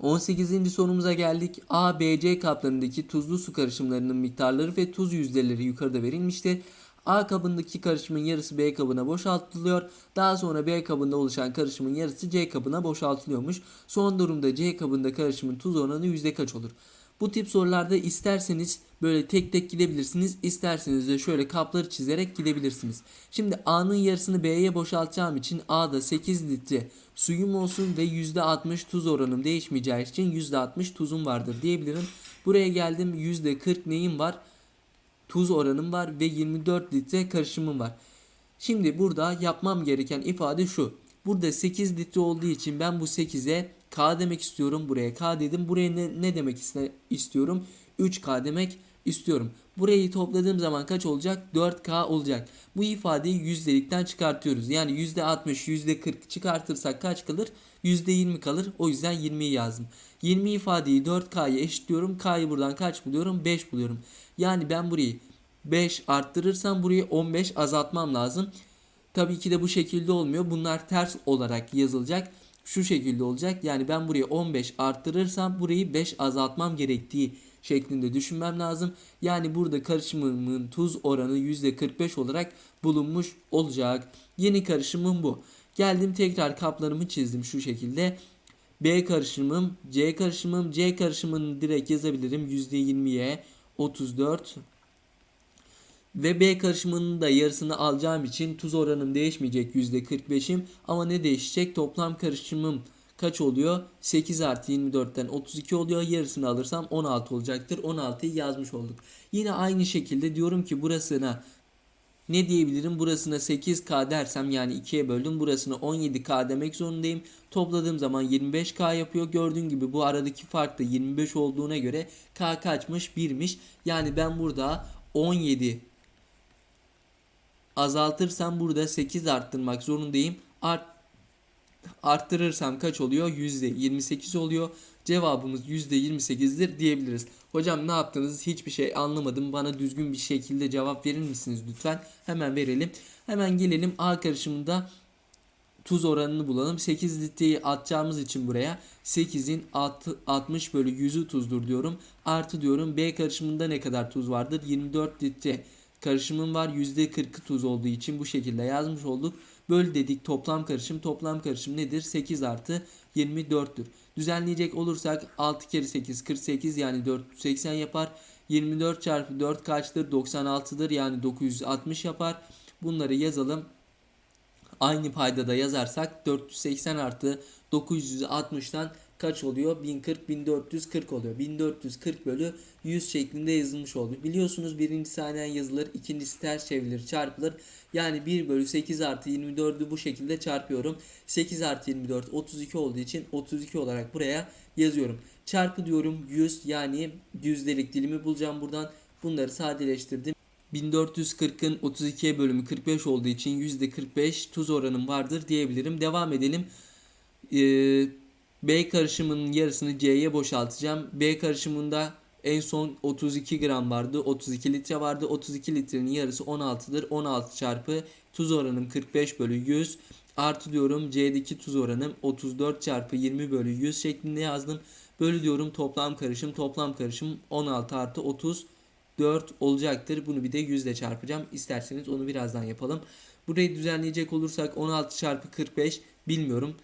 18. sorumuza geldik. A, B, C kaplarındaki tuzlu su karışımlarının miktarları ve tuz yüzdeleri yukarıda verilmiştir. A kabındaki karışımın yarısı B kabına boşaltılıyor. Daha sonra B kabında oluşan karışımın yarısı C kabına boşaltılıyormuş. Son durumda C kabında karışımın tuz oranı yüzde kaç olur? Bu tip sorularda isterseniz böyle tek tek gidebilirsiniz. isterseniz de şöyle kapları çizerek gidebilirsiniz. Şimdi A'nın yarısını B'ye boşaltacağım için A'da 8 litre suyum olsun ve %60 tuz oranım değişmeyeceği için %60 tuzum vardır diyebilirim. Buraya geldim %40 neyim var? Tuz oranım var ve 24 litre karışımım var. Şimdi burada yapmam gereken ifade şu. Burada 8 litre olduğu için ben bu 8'e K demek istiyorum. Buraya K dedim. Buraya ne, ne demek istiyorum? 3K demek istiyorum. Burayı topladığım zaman kaç olacak? 4K olacak. Bu ifadeyi yüzdelikten çıkartıyoruz. Yani %60, %40 çıkartırsak kaç kalır? %20 kalır. O yüzden 20'yi yazdım. 20 ifadeyi 4K'ya eşitliyorum. K'yı buradan kaç buluyorum? 5 buluyorum. Yani ben burayı 5 arttırırsam burayı 15 azaltmam lazım. Tabii ki de bu şekilde olmuyor. Bunlar ters olarak yazılacak. Şu şekilde olacak. Yani ben burayı 15 arttırırsam burayı 5 azaltmam gerektiği şeklinde düşünmem lazım. Yani burada karışımımın tuz oranı %45 olarak bulunmuş olacak. Yeni karışımım bu. Geldim tekrar kaplarımı çizdim şu şekilde. B karışımım, C karışımım, C karışımını direkt yazabilirim. %20'ye 34 ve B karışımının da yarısını alacağım için tuz oranım değişmeyecek %45'im. Ama ne değişecek? Toplam karışımım kaç oluyor? 8 artı 24'ten 32 oluyor. Yarısını alırsam 16 olacaktır. 16'yı yazmış olduk. Yine aynı şekilde diyorum ki burasına ne diyebilirim? Burasına 8K dersem yani 2'ye böldüm. Burasına 17K demek zorundayım. Topladığım zaman 25K yapıyor. Gördüğün gibi bu aradaki fark da 25 olduğuna göre K kaçmış? 1'miş. Yani ben burada 17 azaltırsam burada 8 arttırmak zorundayım. Art arttırırsam kaç oluyor? %28 oluyor. Cevabımız %28'dir diyebiliriz. Hocam ne yaptınız? Hiçbir şey anlamadım. Bana düzgün bir şekilde cevap verir misiniz lütfen? Hemen verelim. Hemen gelelim A karışımında tuz oranını bulalım. 8 litreyi atacağımız için buraya 8'in 60 bölü 100'ü tuzdur diyorum. Artı diyorum B karışımında ne kadar tuz vardır? 24 litre karışımın var. %40'ı tuz olduğu için bu şekilde yazmış olduk. Böl dedik toplam karışım. Toplam karışım nedir? 8 artı 24'tür. Düzenleyecek olursak 6 kere 8 48 yani 480 yapar. 24 çarpı 4 kaçtır? 96'dır yani 960 yapar. Bunları yazalım. Aynı paydada yazarsak 480 artı 960'tan kaç oluyor? 1040 1440 oluyor. 1440 bölü 100 şeklinde yazılmış oldu. Biliyorsunuz birinci saniyen yazılır, ikincisi ters çevrilir, çarpılır. Yani 1 bölü 8 artı 24'ü bu şekilde çarpıyorum. 8 artı 24 32 olduğu için 32 olarak buraya yazıyorum. Çarpı diyorum 100 yani yüzdelik dilimi bulacağım buradan. Bunları sadeleştirdim. 1440'ın 32'ye bölümü 45 olduğu için %45 tuz oranım vardır diyebilirim. Devam edelim. Ee, B karışımının yarısını C'ye boşaltacağım. B karışımında en son 32 gram vardı. 32 litre vardı. 32 litrenin yarısı 16'dır. 16 çarpı tuz oranım 45 bölü 100 artı diyorum C'deki tuz oranım 34 çarpı 20 bölü 100 şeklinde yazdım. Bölü diyorum toplam karışım. Toplam karışım 16 artı 30 4 olacaktır. Bunu bir de 100 ile çarpacağım. İsterseniz onu birazdan yapalım. Burayı düzenleyecek olursak 16 çarpı 45 bilmiyorum.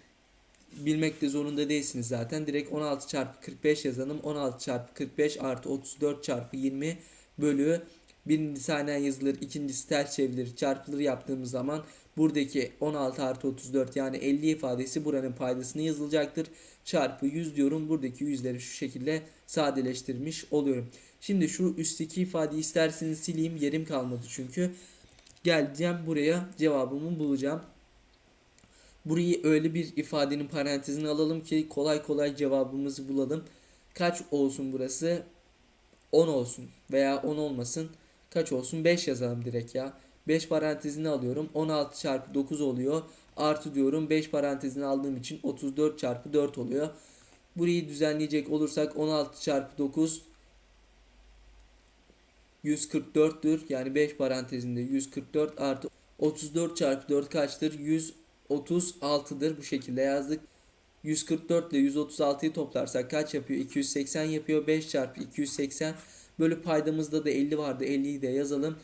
Bilmek de zorunda değilsiniz zaten. Direkt 16 çarpı 45 yazalım. 16 çarpı 45 artı 34 çarpı 20 bölü birinci saniyen yazılır. ikincisi ters çevrilir. Çarpılır yaptığımız zaman buradaki 16 artı 34 yani 50 ifadesi buranın paydasını yazılacaktır. Çarpı 100 diyorum. Buradaki yüzleri şu şekilde sadeleştirmiş oluyorum. Şimdi şu üstteki ifadeyi isterseniz sileyim. Yerim kalmadı çünkü. Geleceğim buraya cevabımı bulacağım. Burayı öyle bir ifadenin parantezine alalım ki kolay kolay cevabımızı bulalım. Kaç olsun burası? 10 olsun veya 10 olmasın. Kaç olsun? 5 yazalım direkt ya. 5 parantezini alıyorum. 16 çarpı 9 oluyor. Artı diyorum 5 parantezini aldığım için 34 çarpı 4 oluyor. Burayı düzenleyecek olursak 16 çarpı 9 144'tür. Yani 5 parantezinde 144 artı 34 çarpı 4 kaçtır? 136'dır. Bu şekilde yazdık. 144 ile 136'yı toplarsak kaç yapıyor? 280 yapıyor. 5 çarpı 280 bölü paydamızda da 50 vardı. 50'yi de yazalım.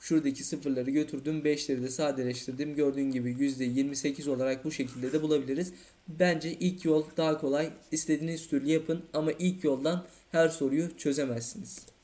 Şuradaki sıfırları götürdüm. 5'leri de sadeleştirdim. Gördüğün gibi %28 olarak bu şekilde de bulabiliriz. Bence ilk yol daha kolay. İstediğiniz türlü yapın ama ilk yoldan her soruyu çözemezsiniz.